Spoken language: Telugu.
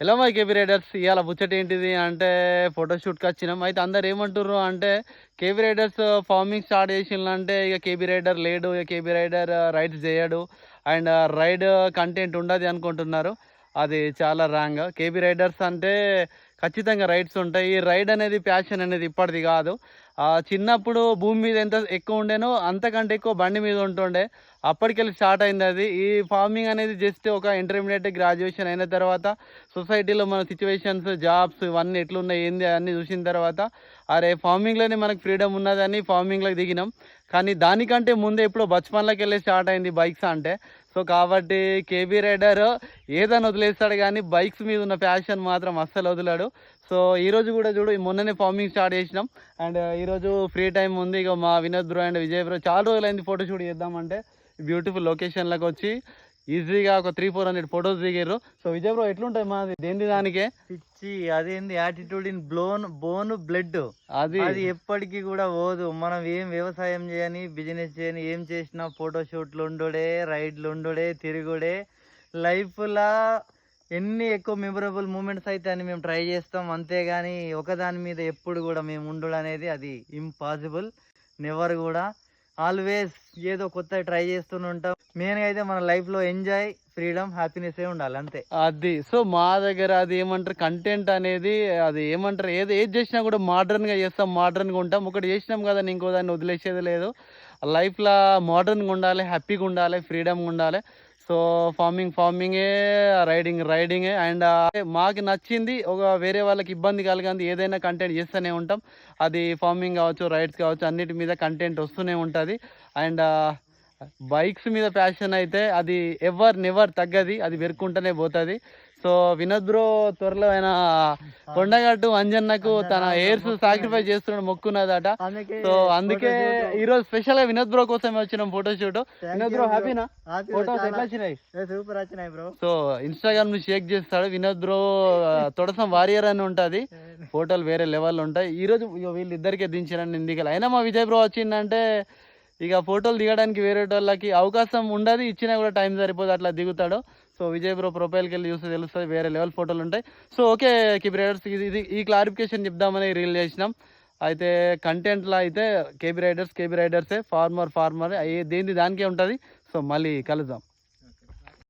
హలో మై కేబీ రైడర్స్ ఇవాళ ముచ్చట ఏంటిది అంటే ఫోటోషూట్కి వచ్చినాం. అయితే అందరు ఏమంటారు అంటే కేబీ రైడర్స్ ఫార్మింగ్ స్టార్ట్ చేసిందంటే ఇక కేబీ రైడర్ లేడు ఇక కేబీ రైడర్ రైడ్స్ చేయడు. అండ్ రైడ్ కంటెంట్ ఉండదు అనుకుంటున్నారు. అది చాలా రాంగ్ కేబీ రైడర్స్ అంటే ఖచ్చితంగా రైడ్స్ ఉంటాయి. ఈ రైడ్ అనేది ప్యాషన్ అనేది ఇప్పటిది కాదు. చిన్నప్పుడు భూమి మీద ఎంత ఎక్కువ ఉండేనో అంతకంటే ఎక్కువ బండి మీద ఉంటుండే. అప్పటికెళ్ళి స్టార్ట్ అయింది అది. ఈ ఫార్మింగ్ అనేది జస్ట్ ఒక ఇంటర్మీడియట్ గ్రాడ్యుయేషన్ అయిన తర్వాత సొసైటీలో మన సిచ్యువేషన్స్ జాబ్స్ ఇవన్నీ ఎట్లున్నాయి ఏంది అన్నీ చూసిన తర్వాత అరే ఫార్మింగ్లోనే మనకు ఫ్రీడమ్ ఉన్నదని ఫార్మింగ్లోకి దిగినాం. కానీ దానికంటే ముందే ఇప్పుడు బచ్పన్లోకి వెళ్ళి స్టార్ట్ అయింది బైక్స్ అంటే. సో కాబట్టి కేబీ రైడర్ ఏదని వదిలేస్తాడు కానీ బైక్స్ మీద ఉన్న ప్యాషన్ మాత్రం అస్సలు వదిలాడు. సో ఈరోజు కూడా చూడు మొన్ననే ఫార్మింగ్ స్టార్ట్ చేసినాం. అండ్ ఈరోజు ఫ్రీ టైం ఉంది. ఇక మా Vinod bro and Vijay bro చాలా రోజులైంది ఫోటోషూట్ చేద్దామంటే. బ్యూటిఫుల్ లొకేషన్లకు వచ్చి. ఈజీగా ఒక త్రీ ఫోర్ హండ్రెడ్ ఫొటోస్ దిగారు సో విజయ్ బ్రో ఎట్లుంటాయి మాది దేని దానికే? పిచ్చి అదేంది? Attitude in blown bone blood అది. అది ఎప్పటికీ కూడా పోదు. మనం ఏం వ్యవసాయం చేయని బిజినెస్ చేయని ఏం చేసినా ఫోటో షూట్లు ఉండుడే రైడ్లు ఉండుడే తిరుగుడే. లైఫ్ లా ఎన్ని ఎక్కువ మెమరబుల్ మూమెంట్స్ అయితే అని మేము ట్రై చేస్తాం. అంతేగాని ఒకదాని మీద ఎప్పుడు కూడా మేము ఉండు అనేది అది ఇంపాసిబుల్ నెవర్ కూడా. ఆల్వేస్ ఏదో కొత్త ట్రై చేస్తూనే ఉంటాం. మెయిన్గా అయితే మన లైఫ్లో ఎంజాయ్ ఫ్రీడమ్ హ్యాపీనెస్ ఏ ఉండాలి అంతే. అది. సో మా దగ్గర అది ఏమంటారు? కంటెంట్ అనేది అది ఏమంటారు? ఏది ఏది చేసినా కూడా మోడర్న్గా చేస్తాం మోడర్న్గా ఉంటాం. ఒకటి చేసినాం కదా ఇంకో దాన్ని వదిలేసేది లేదు. లైఫ్లో మోడర్న్గా ఉండాలి హ్యాపీగా ఉండాలి ఫ్రీడమ్గా ఉండాలి. సో ఫార్మింగ్ ఫార్మింగే రైడింగ్ రైడింగే. అండ్ మాకు నచ్చింది ఒక వేరే వాళ్ళకి ఇబ్బంది కలగంది ఏదైనా కంటెంట్ చేస్తూనే ఉంటాం. అది ఫార్మింగ్ కావచ్చు రైడ్స్ కావచ్చు అన్నిటి మీద కంటెంట్ వస్తూనే ఉంటుంది. అండ్ బైక్స్ మీద ప్యాషన్ అయితే అది ఎవర్ నెవర్ తగ్గది అది పెరుక్కుంటూనే పోతుంది. సో వినోద్ బ్రో త్వరలో ఆయన కొండగట్టు అంజన్నకు తన హెయిర్స్ సాక్రిఫైస్ చేస్తున్నాడు మొక్కున్నదట. సో అందుకే ఈ రోజు స్పెషల్గా వినోద్ బ్రో కోసం వచ్చినాం ఫోటో షూట్ వినోద్ బ్రో హ్యాపీనా ఫోటోస్ ఎట్లా వచ్చినాయి? సూపర్ వచ్చినాయి బ్రో సో ఇన్స్టాగ్రామ్ని షేక్ చేస్తాడు. వినోద్ బ్రో తొడసం వారియర్ అని ఉంటది. ఫోటోలు వేరే లెవెల్ ఉంటాయి. ఈ రోజు వీళ్ళిద్దరికే దించారని నేను దిగల అయినా మా విజయ్ బ్రో వచ్చిందంటే ఇక ఫోటోలు దిగడానికి వేరే వాళ్ళకి అవకాశం ఉండదు ఇచ్చినా కూడా టైం సరిపోదు అట్లా దిగుతాడు. సో విజయ్ బ్రో ప్రొఫైల్కి వెళ్ళి చూస్తే తెలుస్తుంది వేరే లెవెల్ ఫోటోలు ఉంటాయి. సో ఓకే కేబిరైడర్స్ ఇది ఇది ఈ క్లారిఫికేషన్ చెప్దామని రీల్ చేసినాం. అయితే కంటెంట్లో అయితే కేబీ రైడర్స్ కేబీ రైడర్సే ఫార్మర్ ఫార్మర్ దేని దానికే ఉంటుంది. సో మళ్ళీ కలుద్దాం.